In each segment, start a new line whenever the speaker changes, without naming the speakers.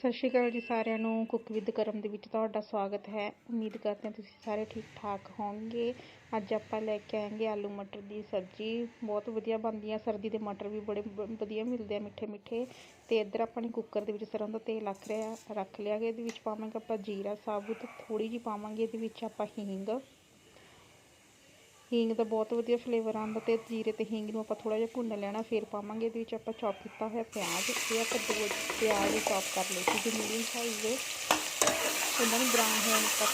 ਸਤਿ ਸ਼੍ਰੀ ਅਕਾਲ ਜੀ ਸਾਰਿਆਂ ਨੂੰ। ਕੁੱਕ ਵਿਦ ਕਰਮ ਦੇ ਵਿੱਚ ਤੁਹਾਡਾ ਸਵਾਗਤ ਹੈ। ਉਮੀਦ ਕਰਦੇ ਹਾਂ ਤੁਸੀਂ ਸਾਰੇ ਠੀਕ ਠਾਕ ਹੋਵੋਗੇ। ਅੱਜ ਆਪਾਂ ਲੈ ਕੇ ਆਏਗੇ ਆਲੂ ਮਟਰ ਦੀ ਸਬਜ਼ੀ। ਬਹੁਤ ਵਧੀਆ ਬਣਦੀ ਆ। ਸਰਦੀ ਦੇ ਮਟਰ ਵੀ ਬੜੇ ਵਧੀਆ ਮਿਲਦੇ ਆ ਮਿੱਠੇ ਮਿੱਠੇ ਤੇ ਇੱਧਰ ਆਪਾਂ ਨੇ ਕੁੱਕਰ ਦੇ ਵਿੱਚ ਸਰੋਂ ਦਾ ਤੇਲ ਰੱਖ ਰਿਹਾ ਰੱਖ ਲਿਆ ਗਾ। ਇਹਦੇ ਵਿੱਚ ਪਾਵਾਂਗੇ ਆਪਾਂ ਜੀਰਾ, ਸਾਬੁਤ। ਥੋੜੀ ਜਿਹੀ ਪਾਵਾਂਗੇ। ਇਹਦੇ ਵਿੱਚ ਆਪਾਂ ਹਿੰਗ। ਹੀਂਗ ਦਾ ਬਹੁਤ ਵਧੀਆ ਫਲੇਵਰ ਆਉਂਦਾ ਤੇ ਜੀਰੇ ਤੇ ਹੀਂਗ ਨੂੰ ਆਪਾਂ ਥੋੜਾ ਜਿਹਾ ਭੁੰਨ ਲੈਣਾ, ਫਿਰ ਪਾਵਾਂਗੇ ਇਹਦੇ ਵਿੱਚ ਆਪਾਂ ਚੌਪ ਕੀਤਾ ਹੋਇਆ ਪਿਆਜ਼ ਇਹ ਆਪਾਂ ਦੋ ਪਿਆਜ਼ ਚੌਪ ਕਰ ਲਏ ਸੀ ਮੀਡੀਅਮ ਸਾਈਜ਼ ਦੇ। ਇਹਨਾਂ ਨੂੰ ਬਰਾਊਨ ਹੋਣ ਤੱਕ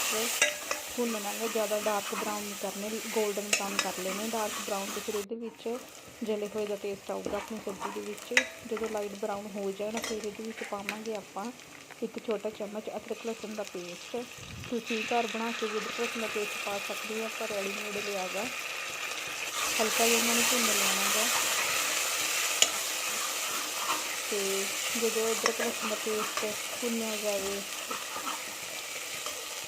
ਭੁੰਨਣਾ ਹੈ, ਜ਼ਿਆਦਾ ਡਾਰਕ ਬਰਾਊਨ ਨਹੀਂ ਕਰਨੇ 골ਡਨ ਬਰਾਊਨ ਕਰ ਲੈਣੇ। ਡਾਰਕ ਬਰਾਊਨ ਤੇ ਫਿਰ ਇਹਦੇ ਵਿੱਚ ਜਲੇ ਹੋਏ ਦਾ ਟੇਸਟ ਆਊਗਾ ਆਪਣੀ ਸਬਜ਼ੀ ਦੇ ਵਿੱਚ। ਜਦੋਂ ਲਾਈਟ ਬਰਾਊਨ ਹੋ ਜਾਣ ਫਿਰ ਇਹਦੇ ਵਿੱਚ ਪਾਵਾਂਗੇ ਆਪਾਂ ਇੱਕ ਛੋਟਾ ਚਮਚ ਅਦਰਕ ਲਸਣ ਦਾ ਪੇਸਟ ਤੁਸੀਂ ਘਰ ਬਣਾ ਕੇ ਵੀ ਅਦਰਕ ਲਸਣ ਦਾ ਪੇਸਟ ਪਾ ਸਕਦੇ ਹੋ ਆਪਾਂ ਰੈਡੀਮੇਡ ਲਿਆ ਗਾ। ਹਲਕਾ ਜਿਹਾ ਇਹਨਾਂ ਨੂੰ ਭੁੰਨ ਲੈਣਾ ਗਾ। ਤੇ ਜਦੋਂ ਅਦਰਕ ਲਸਣ ਦਾ ਪੇਸਟ ਭੁੰਨਿਆ ਜਾਵੇ,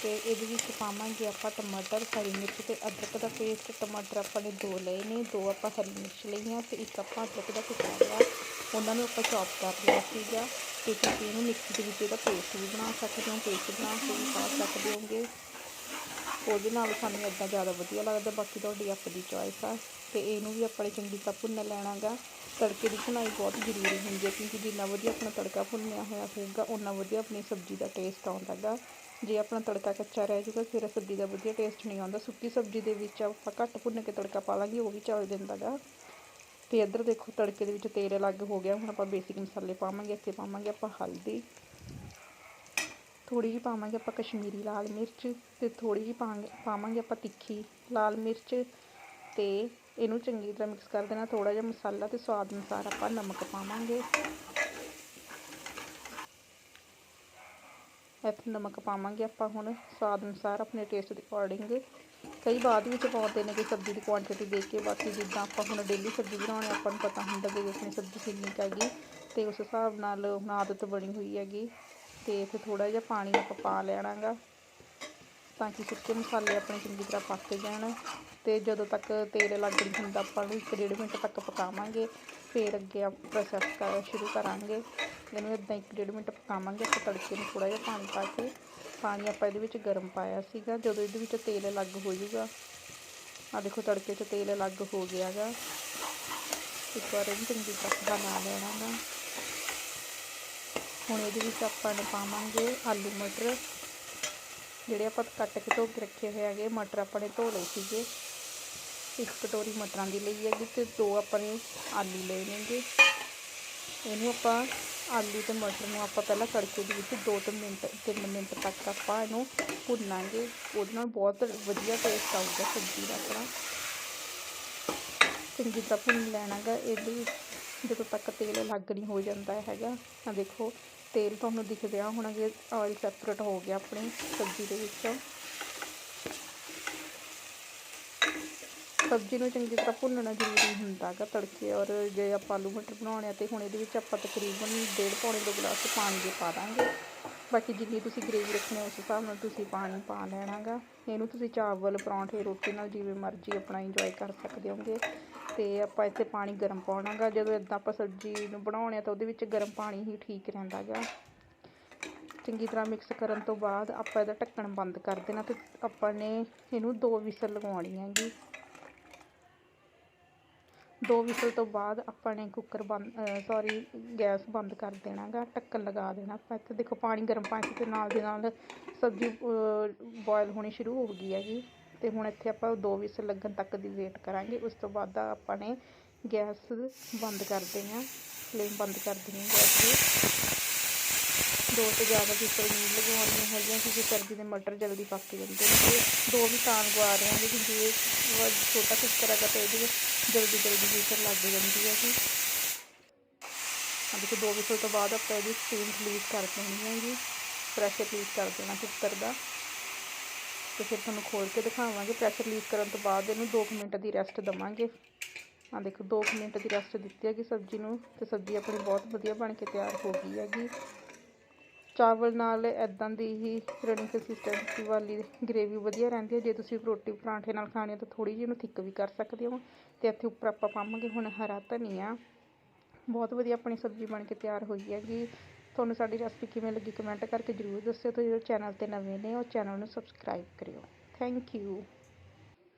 ਤੇ ਇਹਦੇ ਵਿੱਚ ਪਾਵਾਂਗੇ ਆਪਾਂ ਟਮਾਟਰ, ਹਰੀ ਮਿਰਚ ਤੇ ਅਦਰਕ ਦਾ ਪੇਸਟ ਟਮਾਟਰ ਆਪਾਂ ਨੇ ਦੋ ਲਏ ਨੇ, ਦੋ ਆਪਾਂ ਹਰੀ ਮਿਰਚ ਲਈਆਂ ਤੇ ਇੱਕ ਆਪਾਂ ਅਦਰਕ ਦਾ ਟੁਕੜਾ ਉਹਨਾਂ ਨੂੰ ਆਪਾਂ ਚੌਪ ਕਰ ਲਿਆ ਸੀਗਾ। ਤੁਸੀਂ ਇਹਨੂੰ ਮਿਕਸੀ ਦੇ ਵਿੱਚ ਇਹਦਾ ਪੇਸਟ ਵੀ ਬਣਾ ਸਕਦੇ ਹੋ ਪੇਸਟ ਬਣਾ ਕੇ ਵੀ ਪਾ ਸਕਦੇ ਹੋਗੇ। ਉਹਦੇ ਨਾਲ ਸਾਨੂੰ ਇੱਦਾਂ ਜ਼ਿਆਦਾ ਵਧੀਆ ਲੱਗਦਾ, ਬਾਕੀ ਤੁਹਾਡੀ ਆਪਣੀ ਚੋਇਸ ਆ। ਤੇ ਇਹਨੂੰ ਵੀ ਆਪਾਂ ਚੰਗੀ ਤਰ੍ਹਾਂ ਭੁੰਨ ਲੈਣਾ ਗਾ ਤੜਕੇ ਦੀ ਭੁਨਾਈ ਬਹੁਤ ਜ਼ਰੂਰੀ ਹੁੰਦੀ ਹੈ, ਕਿਉਂਕਿ ਜਿੰਨਾ ਵਧੀਆ ਆਪਣਾ ਤੜਕਾ ਭੁੰਨਿਆ ਹੋਇਆ ਹੋਊਗਾ ਉਨਾ ਵਧੀਆ ਆਪਣੀ ਸਬਜ਼ੀ ਦਾ ਟੇਸਟ ਆਉਂਦਾ ਗਾ ਜੇ ਆਪਣਾ ਤੜਕਾ ਕੱਚਾ ਰਹਿ ਜਾਊਗਾ, ਫਿਰ ਸਬਜ਼ੀ ਦਾ ਵਧੀਆ ਟੇਸਟ ਨਹੀਂ ਆਉਂਦਾ। ਸੁੱਕੀ ਸਬਜ਼ੀ ਦੇ ਵਿੱਚ ਆਪਾਂ ਘੱਟ ਭੁੰਨ ਕੇ ਤੜਕਾ ਪਾ ਲਾਂਗੇ, ਉਹ ਵੀ ਚੱਲ ਜਾਂਦਾ ਗਾ ਤੇ ਇੱਧਰ ਦੇਖੋ ਤੜਕੇ ਦੇ ਵਿੱਚ ਤੇਲ ਅਲੱਗ ਹੋ ਗਿਆ, ਹੁਣ ਆਪਾਂ ਬੇਸਿਕ ਮਸਾਲੇ ਪਾਵਾਂਗੇ, ਇੱਥੇ ਪਾਵਾਂਗੇ ਆਪਾਂ ਹਲਦੀ ਥੋੜੀ ਜਿਹੀ ਪਾਵਾਂਗੇ ਆਪਾਂ ਕਸ਼ਮੀਰੀ ਲਾਲ ਮਿਰਚ ਤੇ ਥੋੜੀ ਜਿਹੀ ਪਾਵਾਂਗੇ ਪਾਵਾਂਗੇ ਆਪਾਂ ਤਿੱਖੀ ਲਾਲ ਮਿਰਚ ਤੇ ਇਹਨੂੰ ਚੰਗੀ ਤਰ੍ਹਾਂ ਮਿਕਸ ਕਰ ਦੇਣਾ ਥੋੜਾ ਜਿਹਾ ਮਸਾਲਾ ਤੇ ਸਵਾਦ ਅਨੁਸਾਰ ਆਪਾਂ ਨਮਕ ਪਾਵਾਂਗੇ। ਇੱਥੇ ਨਮਕ ਪਾਵਾਂਗੇ ਆਪਾਂ ਹੁਣ, ਸਵਾਦ ਅਨੁਸਾਰ ਆਪਣੇ ਟੇਸਟ ਦੇ ਅਕੋਰਡਿੰਗ ਕਈ ਬਾਅਦ ਵਿੱਚ ਪਾਉਂਦੇ ਨੇ ਕਿ ਸਬਜ਼ੀ ਦੀ ਕੁਆਂਟੀਟੀ ਦੇਖ ਕੇ, ਬਾਕੀ ਜਿੱਦਾਂ ਆਪਾਂ ਹੁਣ ਡੇਲੀ ਸਬਜ਼ੀ ਬਣਾਉਣੀ ਆਪਾਂ ਨੂੰ ਪਤਾ ਹੁੰਦਾ ਕਿ ਆਪਣੀ ਸਬਜ਼ੀ ਕਿੰਨੀ ਕੁ ਹੈਗੀ। ਤੇ ਉਸ ਹਿਸਾਬ ਨਾਲ ਹੁਣ ਆਦਤ ਬਣੀ ਹੋਈ ਹੈਗੀ। ਤੇ ਇੱਥੇ ਥੋੜਾ ਜਿਹਾ ਪਾਣੀ ਆਪਾਂ ਪਾ ਲੈਣਾ ਗਾ ਤਾਂ ਕਿ ਸੁੱਕੇ ਮਸਾਲੇ ਆਪਣੇ ਚੰਗੀ ਤਰ੍ਹਾਂ ਪੱਕ ਜਾਣ ਤੇ ਜਦੋਂ ਤੱਕ ਤੇਲ ਲੱਗ ਨਹੀਂ ਹੁੰਦਾ, ਆਪਾਂ ਨੂੰ ਇੱਕ ਡੇਢ ਮਿੰਟ ਤੱਕ ਪਕਾਵਾਂਗੇ, ਫਿਰ ਅੱਗੇ ਆਪ ਪ੍ਰੋਸੈਸ ਕਰ ਸ਼ੁਰੂ ਕਰਾਂਗੇ। ਇਹਨੂੰ ਇਦਾਂ ਇੱਕ ਡੇਢ ਮਿੰਟ ਪਕਾਵਾਂਗੇ, ਆਪਾਂ ਤੜਕੇ ਨੂੰ ਥੋੜਾ ਜਿਹਾ ਪਾਣੀ ਪਾ ਕੇ, ਪਾਣੀ ਆਪਾਂ ਇਹਦੇ ਵਿੱਚ ਗਰਮ ਪਾਇਆ ਸੀਗਾ। ਜਦੋਂ ਇਹਦੇ ਵਿੱਚ ਤੇਲ ਅਲੱਗ ਹੋ ਜਾਊਗਾ ਆ ਦੇਖੋ ਤੜਕੇ 'ਚ ਤੇਲ ਅਲੱਗ ਹੋ ਗਿਆ ਗਾ ਇੱਕ ਵਾਰ ਇਹਨੂੰ ਚੰਗੀ ਤਰ੍ਹਾਂ ਬਣਾ ਲੈਣਾ ਗਾ। ਹੁਣ ਇਹਦੇ ਵਿੱਚ ਆਪਾਂ ਨੇ ਪਾਵਾਂਗੇ ਆਲੂ ਮਟਰ। ਜਿਹੜੇ ਆਪਾਂ ਕੱਟ ਕੇ ਧੋ ਕੇ ਰੱਖੇ ਹੋਏ ਹੈਗੇ, ਮਟਰ ਆਪਾਂ ਨੇ ਧੋ ਲਏ ਸੀਗੇ। ਇੱਕ ਕਟੋਰੀ ਮਟਰਾਂ ਦੀ ਲਈ ਹੈਗੀ ਤੇ ਦੋ ਆਪਾਂ ਨੇ ਆਲੂ ਲਏ ਨੇਗੇ। ਇਹਨੂੰ ਆਪਾਂ ਆਲੂ ਤੇ ਮਟਰ ਨੂੰ ਆਪਾਂ ਪਹਿਲਾਂ ਤੜਕੇ ਦੇ ਵਿੱਚ 2 ਮਿੰਟ 3 ਮਿੰਟ ਤੱਕ ਆਪਾਂ ਇਹਨੂੰ ਭੁੰਨਾਂਗੇ। ਉਹਦੇ ਨਾਲ ਬਹੁਤ ਵਧੀਆ ਟੇਸਟ ਆਊਗਾ ਸਬਜ਼ੀ ਦਾ ਆਪਣਾ। ਚੰਗੀ ਤਰ੍ਹਾਂ ਭੁੰਨ ਲੈਣਾ ਗਾ ਇਹਦੇ ਵਿੱਚ। ਜਦੋਂ ਤੱਕ ਤੇਲ ਅਲੱਗ ਨਹੀਂ ਹੋ ਜਾਂਦਾ ਹੈਗਾ ਆ ਦੇਖੋ ਤੇਲ ਤੁਹਾਨੂੰ ਦਿਖ ਰਿਹਾ ਹੋਣਾ ਕਿ ਆਇਲ ਸੈਪਰੇਟ ਹੋ ਗਿਆ ਆਪਣੀ ਸਬਜ਼ੀ ਦੇ ਵਿੱਚੋਂ। ਸਬਜ਼ੀ ਨੂੰ ਚੰਗੀ ਤਰ੍ਹਾਂ ਭੁੰਨਣਾ ਜ਼ਰੂਰੀ ਹੁੰਦਾ ਗਾ ਤੜਕੇ, ਔਰ ਜੇ ਆਪਾਂ ਆਲੂ ਮਟਰ ਬਣਾਉਣੇ ਆ ਤੇ ਹੁਣ ਇਹਦੇ ਵਿੱਚ ਆਪਾਂ ਤਕਰੀਬਨ ਡੇਢ ਪੌਣੇ ਦੋ ਗਲਾਸ ਪਾਣੀ ਦੇ ਪਾ ਦਾਂਗੇ। ਬਾਕੀ ਜਿੰਨੀ ਤੁਸੀਂ ਗ੍ਰੇਵੀ ਰੱਖਣੀ ਉਸ ਹਿਸਾਬ ਨਾਲ ਤੁਸੀਂ ਪਾਣੀ ਪਾ ਲੈਣਾ ਗਾ ਇਹਨੂੰ ਤੁਸੀਂ ਚਾਵਲ, ਪਰੌਂਠੇ, ਰੋਟੀ ਨਾਲ ਜਿਵੇਂ ਮਰਜ਼ੀ ਆਪਣਾ ਇੰਜੋਏ ਕਰ ਸਕਦੇ ਹੋਗੇ। ਤੇ ਆਪਾਂ ਇੱਥੇ ਪਾਣੀ ਗਰਮ ਪਾਉਣਾ ਗਾ ਜਦੋਂ ਇਦਾਂ ਆਪਾਂ ਸਬਜ਼ੀ ਨੂੰ ਬਣਾਉਣੇ ਆ ਤਾਂ ਉਹਦੇ ਵਿੱਚ ਗਰਮ ਪਾਣੀ ਹੀ ਠੀਕ ਰਹਿੰਦਾ ਗਾ ਚੰਗੀ ਤਰ੍ਹਾਂ ਮਿਕਸ ਕਰਨ ਤੋਂ ਬਾਅਦ ਆਪਾਂ ਇਹਦਾ ਢੱਕਣ ਬੰਦ ਕਰ ਦੇਣਾ ਤੇ ਆਪਾਂ ਨੇ ਇਹਨੂੰ ਦੋ ਵਿਸਲ ਲਗਵਾਉਣੀ ਹੈਗੀ। ਦੋ ਵਿਸਲ ਤੋਂ ਬਾਅਦ ਆਪਾਂ ਨੇ ਕੁੱਕਰ ਬੰਦ ਸੌਰੀ ਗੈਸ ਬੰਦ ਕਰ ਦੇਣਾ ਗਾ ਢੱਕਣ ਲਗਾ ਦੇਣਾ ਆਪਾਂ ਇੱਥੇ। ਦੇਖੋ ਪਾਣੀ ਗਰਮ ਪਾਣੀ ਤੇ ਨਾਲ ਦੇ ਨਾਲ ਸਬਜ਼ੀ ਬੋਇਲ ਹੋਣੀ ਸ਼ੁਰੂ ਹੋ ਗਈ ਹੈਗੀ। ਅਤੇ ਹੁਣ ਇੱਥੇ ਆਪਾਂ ਦੋ ਵਿਸਲ ਲੱਗਣ ਤੱਕ ਦੀ ਵੇਟ ਕਰਾਂਗੇ। ਉਸ ਤੋਂ ਬਾਅਦ ਆਪਾਂ ਨੇ ਗੈਸ ਬੰਦ ਕਰ ਦੇਣੀ ਆ। ਫਲੇਮ ਬੰਦ ਕਰ ਦੇਣੀ ਗੈਸ ਦੀ। ਦੋ ਤੋਂ ਜ਼ਿਆਦਾ ਵਿਸਲ ਨਹੀਂ ਲਗਵਾਉਣੀਆਂ ਹੈਗੀਆਂ ਕਿਉਂਕਿ ਸਰਦੀ ਦੇ ਮਟਰ ਜਲਦੀ ਪੱਕ ਜਾਂਦੇ ਨੇ। ਤੇ ਦੋ ਵੀ ਤਾਂ ਗਵਾ ਰਹੇ ਹਾਂ ਕਿਉਂਕਿ ਜੇ ਛੋਟਾ ਕੁੱਕਰ ਹੈਗਾ ਤਾਂ ਇਹਦੇ ਵਿੱਚ ਜਲਦੀ ਜਲਦੀ ਵਿਸਲ ਲੱਗ ਜਾਂਦੀ ਹੈ ਜੀ। ਆ ਕਿ ਦੋ ਵਿਸਲ ਤੋਂ ਬਾਅਦ ਆਪਾਂ ਇਹਦੀ ਸਟੀਮ ਰਿਲੀਜ਼ ਕਰ ਦੇਣੀ ਹੈ ਜੀ। ਪ੍ਰੈਸ਼ਰ ਰਿਲੀਜ਼ ਕਰ ਦੇਣਾ ਕੁੱਕਰ ਦਾ। ਤੇ ਫਿਰ ਤੁਹਾਨੂੰ ਖੋਲ ਕੇ ਦਿਖਾਵਾਂਗੇ ਪ੍ਰੈਸ਼ਰ ਰਿਲੀਜ਼ ਕਰਨ ਤੋਂ ਬਾਅਦ ਇਹਨੂੰ 2 ਮਿੰਟ ਦੀ ਰੈਸਟ ਦਵਾਂਗੇ। ਆ ਦੇਖੋ 2 ਮਿੰਟ ਦੀ ਰੈਸਟ ਦਿੱਤੀ ਹੈਗੀ ਸਬਜ਼ੀ ਨੂੰ ਤੇ ਸਬਜ਼ੀ ਆਪਣੀ ਬਹੁਤ ਵਧੀਆ ਬਣ ਕੇ ਤਿਆਰ ਹੋ ਗਈ ਹੈਗੀ। ਚਾਵਲ ਨਾਲ ਐਦਾਂ ਦੀ ਹੀ ਰਣੀ ਕੰਸਿਸਟੈਂਸੀ ਵਾਲੀ ਗ੍ਰੇਵੀ ਵਧੀਆ ਰਹਿੰਦੀ ਹੈ। ਜੇ ਤੁਸੀਂ ਰੋਟੀ ਪਰਾਂਠੇ ਨਾਲ ਖਾਣੀ ਹੈ ਤਾਂ ਥੋੜੀ ਜਿਹੀ ਇਹਨੂੰ ਥਿੱਕ ਵੀ ਕਰ ਸਕਦੇ ਹੋ। ਤੇ ਇੱਥੇ ਉੱਪਰ ਆਪਾਂ ਪਾਵਾਂਗੇ ਹੁਣ ਹਰਾ ਧਨੀਆ। ਬਹੁਤ ਵਧੀਆ ਆਪਣੀ ਸਬਜ਼ੀ ਬਣ ਕੇ ਤਿਆਰ ਹੋਈ ਹੈਗੀ। ਤੁਹਾਨੂੰ ਸਾਡੀ ਰੈਸਪੀ ਕਿਵੇਂ ਲੱਗੀ ਕਮੈਂਟ ਕਰਕੇ ਜ਼ਰੂਰ ਦੱਸਿਓ ਤੇ ਜਿਹੜੇ ਚੈਨਲ ਤੇ ਨਵੇਂ ਨੇ ਉਹ ਚੈਨਲ ਨੂੰ ਸਬਸਕ੍ਰਾਈਬ ਕਰਿਓ। Thank you